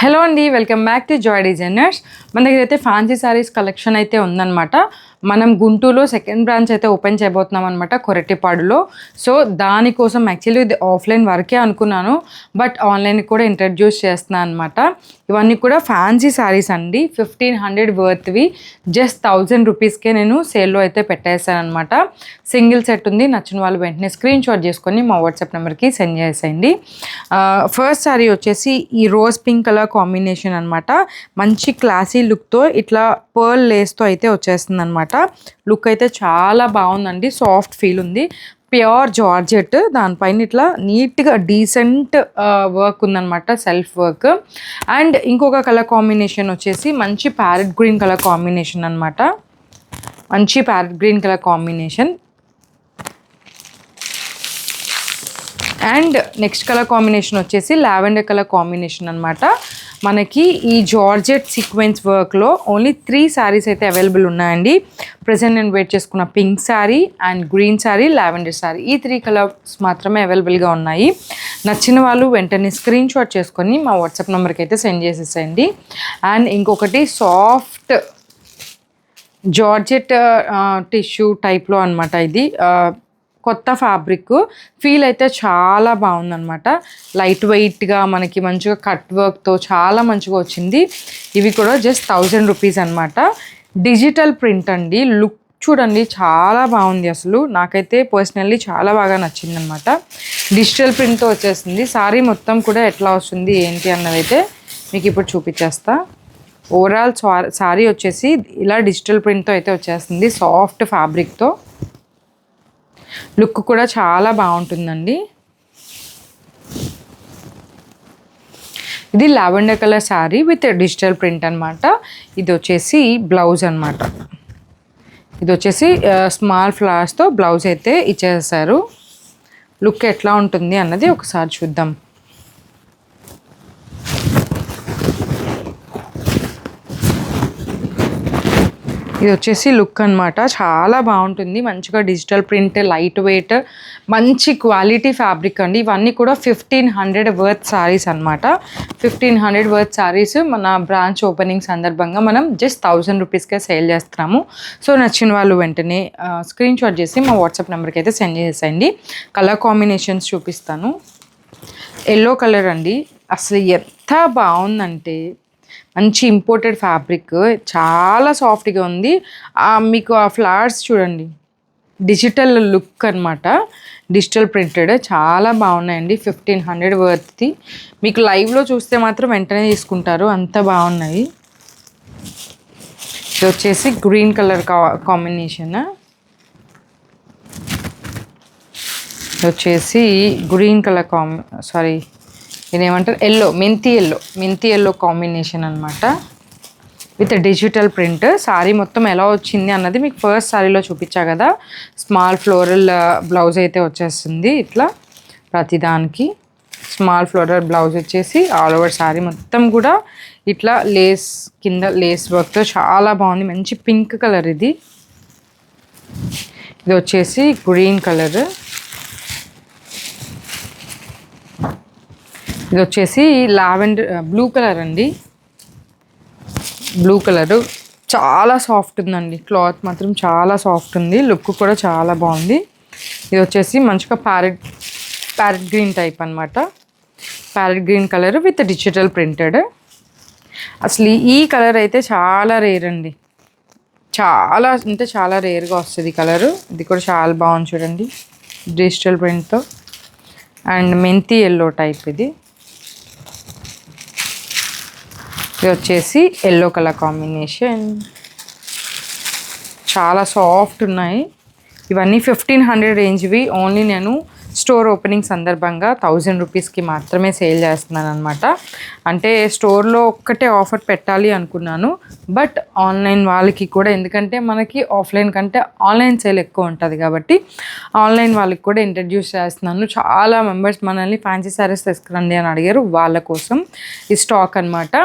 Hello అండి welcome back to joy designers. మన దగ్గర అయితే ఫ్యాన్సీ శారీస్ కలెక్షన్ అయితే ఉందన్నమాట. మనం గుంటూరులో సెకండ్ బ్రాంచ్ అయితే ఓపెన్ చేయబోతున్నాం అనమాట కొరటిపాడులో. సో దానికోసం యాక్చువల్లీ ఇది ఆఫ్లైన్ వరకే అనుకున్నాను బట్ ఆన్లైన్ కూడా ఇంట్రడ్యూస్ చేస్తున్నాను అనమాట ఇవన్నీ కూడా ఫ్యాన్సీ శారీస్ అండి ఫిఫ్టీన్ హండ్రెడ్ వర్త్వి జస్ట్ థౌజండ్ రూపీస్కే నేను సేల్లో అయితే పెట్టేశాను అనమాట సింగిల్ సెట్ ఉంది నచ్చిన వాళ్ళు వెంటనే స్క్రీన్ షాట్ చేసుకొని మా వాట్సాప్ నెంబర్కి సెండ్ చేసేయండి. ఫస్ట్ శారీ వచ్చేసి ఈ రోజ్ పింక్ కలర్ కాంబినేషన్ అనమాట మంచి క్లాసీ లుక్తో ఇట్లా పర్ల్ లేస్తో అయితే వచ్చేస్తుంది అనమాట లుక్ అయితే చాలా బాగుందండి. సాఫ్ట్ ఫీల్ ఉంది. ప్యూర్ జార్జెట్ దానిపైన ఇట్లా నీట్గా డీసెంట్ వర్క్ ఉందన్నమాట. సెల్ఫ్ వర్క్ అండ్ ఇంకొక కలర్ కాంబినేషన్ వచ్చేసి మంచి ప్యారెట్ గ్రీన్ కలర్ కాంబినేషన్ అనమాట మంచి parrot green colour combination and next colour combination వచ్చేసి లావెండర్ కలర్ కాంబినేషన్ అనమాట మనకి ఈ జార్జెట్ సీక్వెన్స్ వర్క్లో ఓన్లీ త్రీ శారీస్ అయితే అవైలబుల్ ఉన్నాయండి. ప్రజెంట్ నేను వెయిట్ చేసుకున్న pink sari and green sari lavender sari ఈ త్రీ కలర్స్ మాత్రమే అవైలబుల్గా ఉన్నాయి. నచ్చిన వాళ్ళు వెంటనే స్క్రీన్ షాట్ చేసుకొని మా వాట్సాప్ నెంబర్కి అయితే సెండ్ చేసేసేయండి. అండ్ ఇంకొకటి సాఫ్ట్ జార్జెట్ టిష్యూ టైప్లో అనమాట ఇది. Uh, కొత్త ఫ్యాబ్రిక్ ఫీల్ అయితే చాలా బాగుందనమాట లైట్ వెయిట్గా మనకి మంచిగా కట్ వర్క్తో చాలా మంచిగా వచ్చింది. ఇవి కూడా జస్ట్ థౌజండ్ రూపీస్ అనమాట డిజిటల్ ప్రింట్ అండి. లుక్ చూడండి చాలా బాగుంది అసలు. నాకైతే పర్సనల్లీ చాలా బాగా నచ్చింది అనమాట డిజిటల్ ప్రింట్తో వచ్చేసింది. సారీ మొత్తం కూడా ఎట్లా వస్తుంది ఏంటి అన్నది అయితే మీకు ఇప్పుడు చూపించేస్తా ఓవరాల్ సారీ వచ్చేసి ఇలా డిజిటల్ ప్రింట్తో అయితే వచ్చేస్తుంది సాఫ్ట్ ఫ్యాబ్రిక్తో లుక్ కూడా చాలా బాగుంటుందండి. ఇది lavender colour sari with digital print అనమాట ఇది వచ్చేసి బ్లౌజ్ అనమాట ఇది వచ్చేసి స్మాల్ ఫ్లవర్స్తో బ్లౌజ్ అయితే ఇచ్చేసారు. లుక్ ఎట్లా ఉంటుంది అన్నది ఒకసారి చూద్దాం. ఇది వచ్చేసి లుక్ అనమాట చాలా బాగుంటుంది. మంచిగా డిజిటల్ ప్రింట్ లైట్ వెయిట్ మంచి క్వాలిటీ ఫ్యాబ్రిక్ అండి. ఇవన్నీ కూడా ఫిఫ్టీన్ హండ్రెడ్ వర్త్ శారీస్ అనమాట ఫిఫ్టీన్ హండ్రెడ్ వర్త్ శారీస్ మన బ్రాంచ్ ఓపెనింగ్ సందర్భంగా మనం జస్ట్ థౌజండ్ రూపీస్కే సేల్ చేస్తున్నాము. సో నచ్చిన వాళ్ళు వెంటనే స్క్రీన్ షాట్ చేసి మా వాట్సాప్ నెంబర్కి అయితే సెండ్ చేసేయండి. కలర్ కాంబినేషన్స్ చూపిస్తాను. ఎల్లో కలర్ అండి. అసలు ఎంత బాగుందంటే మంచి ఇంపోర్టెడ్ ఫ్యాబ్రిక్ చాలా సాఫ్ట్గా ఉంది. మీకు ఆ ఫ్లవర్స్ చూడండి. డిజిటల్ లుక్ అనమాట డిజిటల్ ప్రింటెడ్ చాలా బాగున్నాయండి. ఫిఫ్టీన్ హండ్రెడ్ వర్త్ది మీకు లైవ్లో చూస్తే మాత్రం వెంటనే తీసుకుంటారు. అంత బాగున్నాయి. ఇది వచ్చేసి గ్రీన్ కలర్ కాంబినేషన్ వచ్చేసి గ్రీన్ కలర్ కాంబి సారీ ఇదేమంటారు? ఎల్లో మెంతి ఎల్లో మెంతి ఎల్లో కాంబినేషన్ అనమాట విత్ డిజిటల్ ప్రింట్ శారీ మొత్తం ఎలా వచ్చింది అన్నది మీకు ఫస్ట్ శారీలో చూపించా కదా. స్మాల్ ఫ్లోరల్ బ్లౌజ్ అయితే వచ్చేస్తుంది ఇట్లా ప్రతిదానికి స్మాల్ ఫ్లోరల్ బ్లౌజ్ వచ్చేసి ఆల్ ఓవర్ శారీ మొత్తం కూడా ఇట్లా లేస్ కింద లేస్ వర్క్తో చాలా బాగుంది. మంచి పింక్ కలర్ ఇది. ఇది వచ్చేసి గ్రీన్ కలర్ ఇది వచ్చేసి లావెండర్ బ్లూ కలర్ అండి. Blue colour. చాలా సాఫ్ట్ ఉందండి. క్లాత్ మాత్రం చాలా సాఫ్ట్ ఉంది. లుక్ కూడా చాలా బాగుంది. ఇది వచ్చేసి మంచిగా ప్యారెట్ ప్యారెట్ గ్రీన్ టైప్ అనమాట parrot green colour with digital printed. అసలు ఈ కలర్ అయితే చాలా రేర్ అండి. చాలా అంటే చాలా రేర్గా వస్తుంది ఈ కలరు. ఇది కూడా చాలా బాగుంది చూడండి. డిజిటల్ ప్రింట్తో. అండ్ మెంతి ఎల్లో టైప్ ఇది. ఇది వచ్చేసి ఎల్లో కలర్ కాంబినేషన్. చాలా సాఫ్ట్ ఉన్నాయి. ఇవన్నీ ఫిఫ్టీన్ హండ్రెడ్ రేంజ్వి. ఓన్లీ నేను స్టోర్ ఓపెనింగ్ సందర్భంగా థౌజండ్ రూపీస్కి మాత్రమే సేల్ చేస్తున్నాను అనమాట అంటే స్టోర్లో ఒక్కటే ఆఫర్ పెట్టాలి అనుకున్నాను. బట్ ఆన్లైన్ వాళ్ళకి కూడా ఎందుకంటే మనకి ఆఫ్లైన్ కంటే ఆన్లైన్ సేల్ ఎక్కువ ఉంటుంది కాబట్టి ఆన్లైన్ వాళ్ళకి కూడా ఇంట్రడ్యూస్ చేస్తున్నాను. చాలా మెంబర్స్ మనల్ని ఫ్యాన్సీ శారీస్ తీసుకురండి అని అడిగారు. వాళ్ళ కోసం ఈ స్టాక్ అనమాట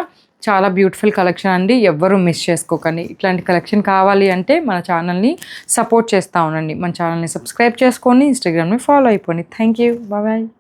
చాలా బ్యూటిఫుల్ కలెక్షన్ అండి. ఎవ్వరూ మిస్ చేసుకోకండి. ఇట్లాంటి కలెక్షన్ కావాలి అంటే మన ఛానల్ని సపోర్ట్ చేస్తూ ఉండండి. మన ఛానల్ని సబ్స్క్రైబ్ చేసుకోండి ఇన్స్టాగ్రామ్ని ఫాలో అయిపోండి. Thank you bye